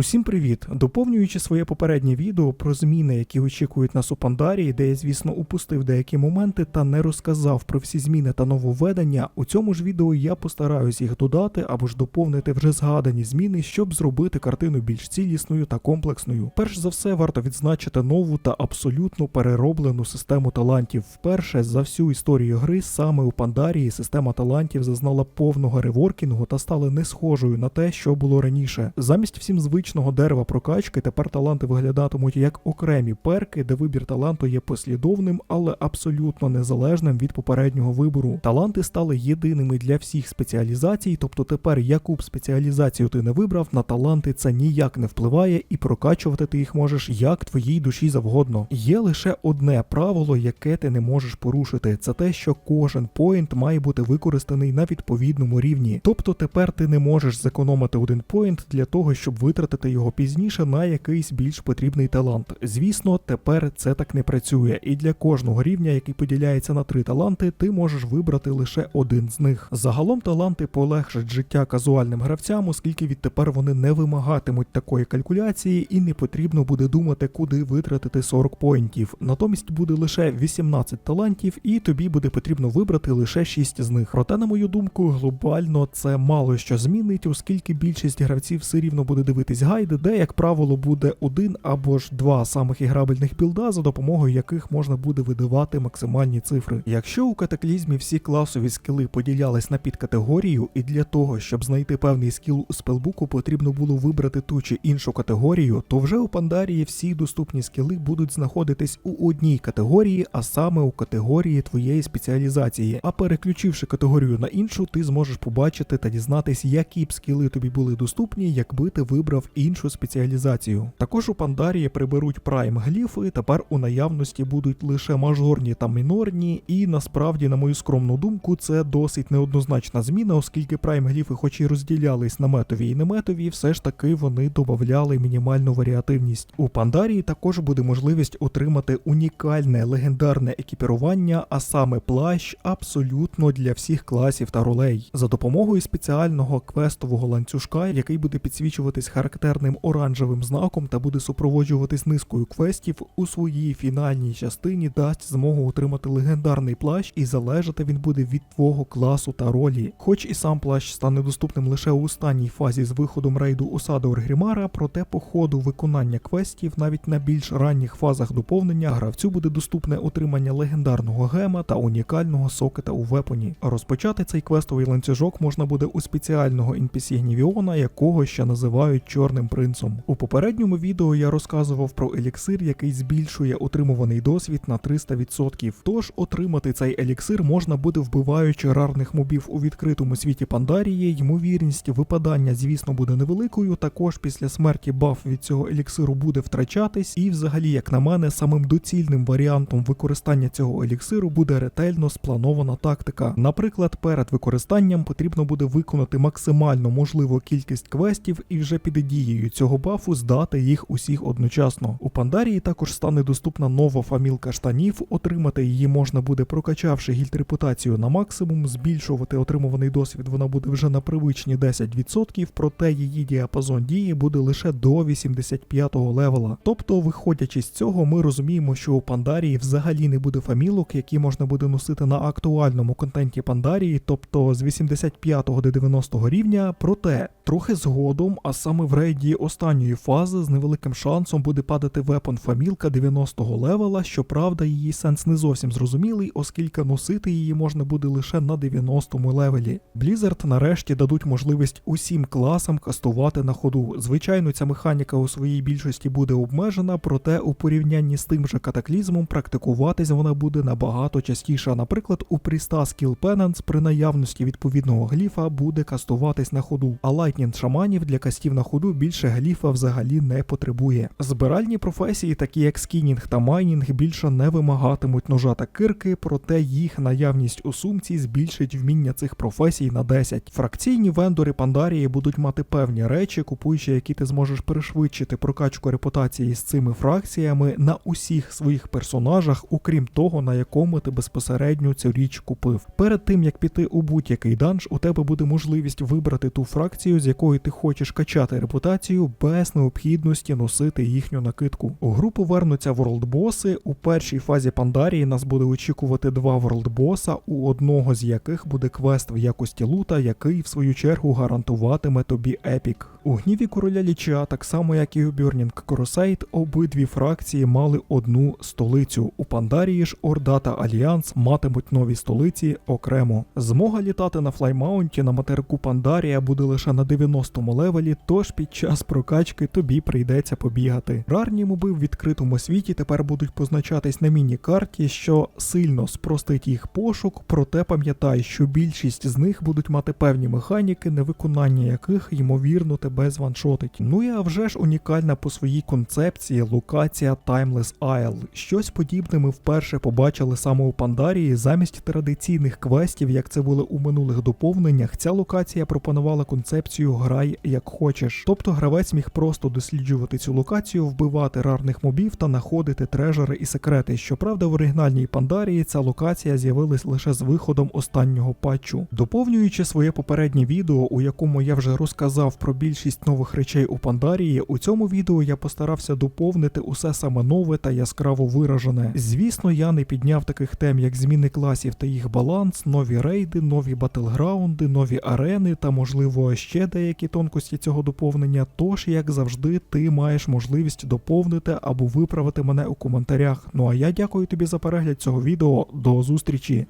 Усім привіт! Доповнюючи своє попереднє відео про зміни, які очікують нас у Пандарії, де я, звісно, упустив деякі моменти та не розказав про всі зміни та нововведення, у цьому ж відео я постараюсь їх додати або ж доповнити вже згадані зміни, щоб зробити картину більш цілісною та комплексною. Перш за все, варто відзначити нову та абсолютно перероблену систему талантів. Вперше за всю історію гри саме у Пандарії система талантів зазнала повного реворкінгу та стала не схожою на те, що було раніше. Замість всім звичного дерева прокачки тепер таланти виглядатимуть як окремі перки, де вибір таланту є послідовним, але абсолютно незалежним від попереднього вибору. Таланти стали єдиними для всіх спеціалізацій, тобто тепер яку б спеціалізацію ти не вибрав, на таланти це ніяк не впливає, і прокачувати ти їх можеш як твоїй душі завгодно. Є лише одне правило, яке ти не можеш порушити. Це те, що кожен поінт має бути використаний на відповідному рівні. Тобто тепер ти не можеш зекономити один поінт для того, щоб витратити його пізніше на якийсь більш потрібний талант. Звісно, тепер це так не працює, і для кожного рівня, який поділяється на три таланти, ти можеш вибрати лише один з них. Загалом таланти полегшать життя казуальним гравцям, оскільки відтепер вони не вимагатимуть такої калькуляції, і не потрібно буде думати, куди витратити 40 поінтів. Натомість буде лише 18 талантів, і тобі буде потрібно вибрати лише 6 з них. Проте, на мою думку, глобально це мало що змінить, оскільки більшість гравців все рівно буде дивитись гайди, де, як правило, буде один або ж два самих іграбельних білда, за допомогою яких можна буде видавати максимальні цифри. Якщо у катаклізмі всі класові скіли поділялись на підкатегорію, і для того, щоб знайти певний скіл у спелбуку, потрібно було вибрати ту чи іншу категорію, то вже у Пандарії всі доступні скіли будуть знаходитись у одній категорії, а саме у категорії твоєї спеціалізації. А переключивши категорію на іншу, ти зможеш побачити та дізнатись, які б скіли тобі були доступні, якби ти вибрав іншу спеціалізацію. Також у Пандарії приберуть прайм гліфи, тепер у наявності будуть лише мажорні та мінорні, і насправді, на мою скромну думку, це досить неоднозначна зміна, оскільки прайм гліфи, хоч і розділялись на метові і неметові, все ж таки вони додавали мінімальну варіативність. У Пандарії також буде можливість отримати унікальне легендарне екіпірування, а саме плащ абсолютно для всіх класів та ролей. За допомогою спеціального квестового ланцюжка, який буде підсвічуватись характерним оранжевим знаком та буде супроводжуватись низкою квестів, у своїй фінальній частині дасть змогу отримати легендарний плащ, і залежати він буде від твого класу та ролі. Хоч і сам плащ стане доступним лише у останній фазі з виходом рейду осади Оргрімара, проте по ходу виконання квестів, навіть на більш ранніх фазах доповнення, гравцю буде доступне отримання легендарного гема та унікального сокета у вепоні. Розпочати цей квестовий ланцюжок можна буде у спеціального NPC Гнівіона, якого ще називають Чорним принцом. У попередньому відео я розказував про еліксир, який збільшує отримуваний досвід на 300%. Тож отримати цей еліксир можна буде вбиваючи рарних мобів у відкритому світі Пандарії. Ймовірність випадання, звісно, буде невеликою. Також після смерті баф від цього еліксиру буде втрачатись, і, взагалі, як на мене, самим доцільним варіантом використання цього еліксиру буде ретельно спланована тактика. Наприклад, перед використанням потрібно буде виконати максимально можливу кількість квестів і вже під дією цього бафу здати їх усіх одночасно. У Пандарії також стане доступна нова фамілка штанів. Отримати її можна буде прокачавши гільд репутацію на максимум, збільшувати отримуваний досвід вона буде вже на привичні 10%, проте її діапазон дії буде лише до 85-го левела. Тобто, виходячи з цього, ми розуміємо, що у Пандарії взагалі не буде фамілок, які можна буде носити на актуальному контенті Пандарії, тобто з 85 до 90 рівня. Проте трохи згодом, а саме в рейді останньої фази, з невеликим шансом буде падати вепон фамілка 90-го левела. Щоправда, її сенс не зовсім зрозумілий, оскільки носити її можна буде лише на 90-му левелі. Blizzard нарешті дадуть можливість усім класам кастувати на ходу. Звичайно, ця механіка у своїй більшості буде обмежена, проте у порівнянні з тим же катаклізмом практикуватись вона буде набагато частіше. Наприклад, у Пріста Skill Penance при наявності відповідного гліфа буде кастуватись на ходу, а лайтнінг шаманів для кастів на ходу більше гліфа взагалі не потребує. Збиральні професії, такі як скінінг та майнінг, більше не вимагатимуть ножа та кирки, проте їх наявність у сумці збільшить вміння цих професій на 10. Фракційні вендори Пандарії будуть мати певні речі, купуючи, які ти зможеш пришвидшити прокачку репутації з цими фракціями на усіх своїх персонажах, окрім того, на якому ти безпосередньо цю річ купив. Перед тим як піти у будь-який данж, у тебе буде можливість вибрати ту фракцію, з якою ти хочеш качати репутацію телепортацію без необхідності носити їхню накидку. У гру повернуться ворлдбоси. У першій фазі Пандарії нас буде очікувати два ворлдбоса, у одного з яких буде квест в якості лута, який в свою чергу гарантуватиме тобі епік. У гніві короля Ліча, так само як і у Burning Crusade, обидві фракції мали одну столицю. У Пандарії ж Орда та Альянс матимуть нові столиці окремо. Змога літати на флаймаунті на материку Пандарія буде лише на 90-му левелі, тож під час прокачки тобі прийдеться побігати. Рарні моби в відкритому світі тепер будуть позначатись на міні-карті, що сильно спростить їх пошук, проте пам'ятай, що більшість з них будуть мати певні механіки, невиконання яких ймовірно тебе званшотить. Ну і а вже ж унікальна по своїй концепції локація Timeless Isle. Щось подібне ми вперше побачили саме у Пандарії. Замість традиційних квестів, як це було у минулих доповненнях, ця локація пропонувала концепцію грай як хочеш. Тобто гравець міг просто досліджувати цю локацію, вбивати рарних мобів та знаходити трежери і секрети. Щоправда, в оригінальній Пандарії ця локація з'явилась лише з виходом останнього патчу. Доповнюючи своє попереднє відео, у якому я вже розказав про більшість нових речей у Пандарії, у цьому відео я постарався доповнити усе саме нове та яскраво виражене. Звісно, я не підняв таких тем, як зміни класів та їх баланс, нові рейди, нові батлграунди, нові арени та, можливо, ще деякі тонкості цього доповнення. Тож, як завжди, ти маєш можливість доповнити або виправити мене у коментарях. Ну а я дякую тобі за перегляд цього відео. До зустрічі!